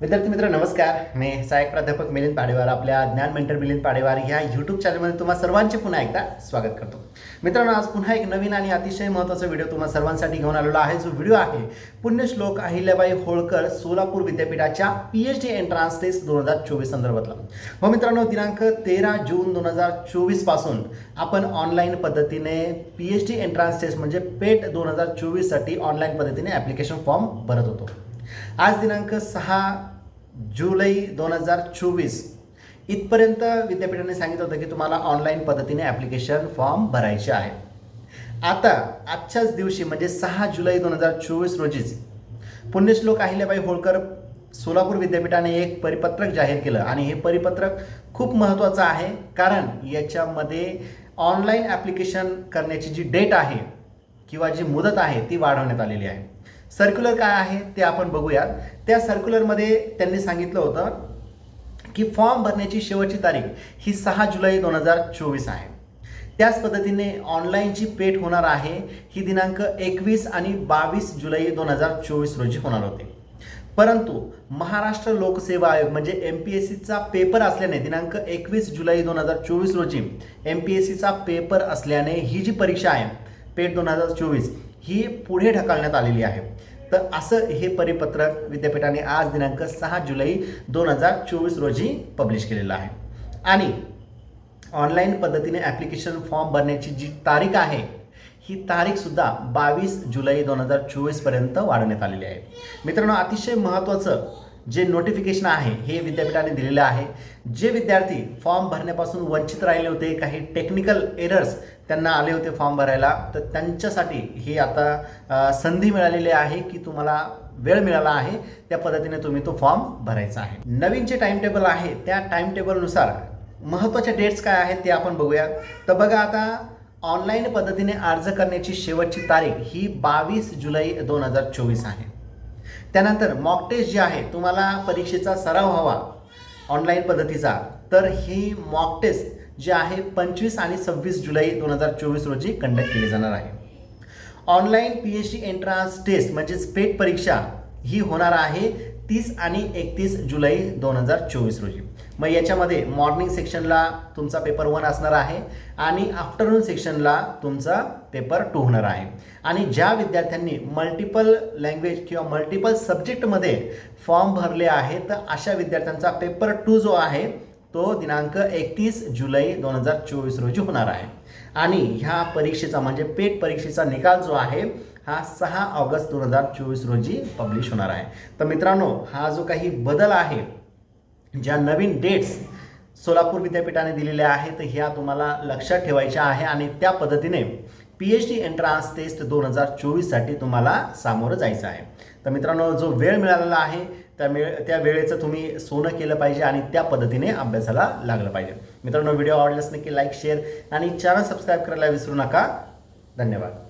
विद्यार्थी मित्र नमस्कार. मी सहाय्यक प्राध्यापक मिलिंद पाडेवार आपल्या ज्ञान मेंटर मिलिंद पाडेवार ह्या यूट्यूब चॅनलमध्ये तुम्हा सर्वांचे पुन्हा एकदा स्वागत करतो. मित्रांनो आज पुन्हा एक नवीन आणि अतिशय महत्त्वाचा व्हिडिओ तुम्हा सर्वांसाठी घेऊन आलेला आहे. जो व्हिडिओ आहे पुण्यश्लोक अहिल्याबाई होळकर सोलापूर विद्यापीठाच्या P H D entrance test दोन हजार चोवीस संदर्भातला. मग मित्रांनो दिनांक तेरा जून दोन हजार चोवीसपासून आपण ऑनलाईन पद्धतीने P H D entrance test म्हणजे पेट दोन हजार चोवीससाठी ऑनलाईन पद्धतीने ॲप्लिकेशन फॉर्म भरत होतो. आज दिनांक सहा जुलै दोन हजार चोवीस. इथपर्यंत विद्यापीठाने सांगितलं होतं की तुम्हाला ऑनलाईन पद्धतीने ॲप्लिकेशन फॉर्म भरायचे आहे. आता आजच्याच दिवशी म्हणजे सहा जुलै दोन हजार चोवीस रोजीच पुण्यश्लोक अहिल्याबाई होळकर सोलापूर विद्यापीठाने एक परिपत्रक जाहीर केलं. आणि हे परिपत्रक खूप महत्त्वाचं आहे कारण याच्यामध्ये ऑनलाईन ॲप्लिकेशन करण्याची जी डेट आहे किंवा जी मुदत आहे ती वाढवण्यात आलेली आहे. सर्क्युलर काय आहे ते आपण बघूयात. त्या सर्क्युलरमध्ये त्यांनी सांगितलं होतं की फॉर्म भरण्याची शेवटची तारीख ही सहा जुलै दोन हजार चोवीस आहे. त्याच पद्धतीने ऑनलाईनची पेट होणार आहे. ही दिनांक एकवीस आणि बावीस जुलै दोन हजार चोवीस रोजी होणार होते. परंतु महाराष्ट्र लोकसेवा आयोग म्हणजे एम पी एस सीचा पेपर असल्याने दिनांक एकवीस जुलै दोन हजार चोवीस रोजी एम पी एस सीचा पेपर असल्याने ही जी परीक्षा आहे पेट दोन हजार चोवीस ही पुढे ढकलण्यात आलेली आहे. तर असं हे परिपत्रक विद्यापीठाने आज दिनांक सहा जुलै दोन हजार चोवीस रोजी पब्लिश केलेलं आहे. आणि ऑनलाईन पद्धतीने ॲप्लिकेशन फॉर्म भरण्याची जी तारीख आहे ही तारीखसुद्धा बावीस जुलै दोन हजार चोवीसपर्यंत वाढवण्यात आलेली आहे. मित्रांनो अतिशय महत्त्वाचं जे नोटिफिकेशन आहे हे विद्यापीठाने दिलेलं आहे. जे विद्यार्थी फॉर्म भरण्यापासून वंचित राहिले होते काही टेक्निकल एरर्स त्यांना आले होते फॉर्म भरायला तर त्यांच्यासाठी ही आता संधी मिळालेली आहे की तुम्हाला वेळ मिळाला आहे त्या पद्धतीने तुम्ही तो फॉर्म भरायचा आहे. नवीन जे टाईमटेबल आहे त्या टाईमटेबलनुसार महत्त्वाच्या डेट्स काय आहेत ते आपण बघूया. तर बघा आता ऑनलाईन पद्धतीने अर्ज करण्याची शेवटची तारीख ही बावीस जुलै दोन हजार चोवीस आहे. त्यानंतर मॉक टेस्ट जे आहे तुम्हाला परीक्षेचा सराव हवा ऑनलाईन पद्धतीचा. तर ही मॉक टेस्ट जी आहे पंचवीस आणि सव्वीस जुलै दोन हजार चोवीस रोजी कंडक्ट केली जाणार आहे. Online P H D entrance test म्हणजेच पेट परीक्षा ही होणार आहे तीस आणि एकतीस जुलै दोन हजार चोवीस रोजी. मग याच्यामध्ये मॉर्निंग सेक्शनला तुमचा पेपर वन असणार आहे आणि आफ्टरनून सेक्शनला तुमचा पेपर टू होणार आहे. आणि ज्या विद्यार्थ्यांनी मल्टिपल लँग्वेज किंवा मल्टिपल सब्जेक्टमध्ये फॉर्म भरले आहेत तर अशा विद्यार्थ्यांचा पेपर टू जो आहे तो दिनांक एकतीस जुलै दोन हजार चोवीस रोजी होणार आहे. आणि ह्या परीक्षेचा म्हणजे पेट परीक्षेचा निकाल जो आहे हा सहा ऑगस्ट दोन हजार चोवीस रोजी पब्लिश होणार आहे. तर मित्रांनो हा जो काही बदल आहे ज्या नवीन डेट्स सोलापूर विद्यापीठाने दिलेल्या आहेत ह्या तुम्हाला लक्षात ठेवायच्या आहे आणि त्या पद्धतीने P H D entrance test दोन हजार चोवीससाठी तुम्हाला सामोरं जायचं आहे. तर मित्रांनो जो वेळ मिळालेला आहे त्या वेळ त्या वेळेचं तुम्ही सोनं केलं पाहिजे आणि त्या पद्धतीने अभ्यासाला लागलं पाहिजे. मित्रांनो व्हिडिओ आवडल्यास नक्की लाईक शेअर आणि चॅनल सबस्क्राईब करायला विसरू नका. धन्यवाद.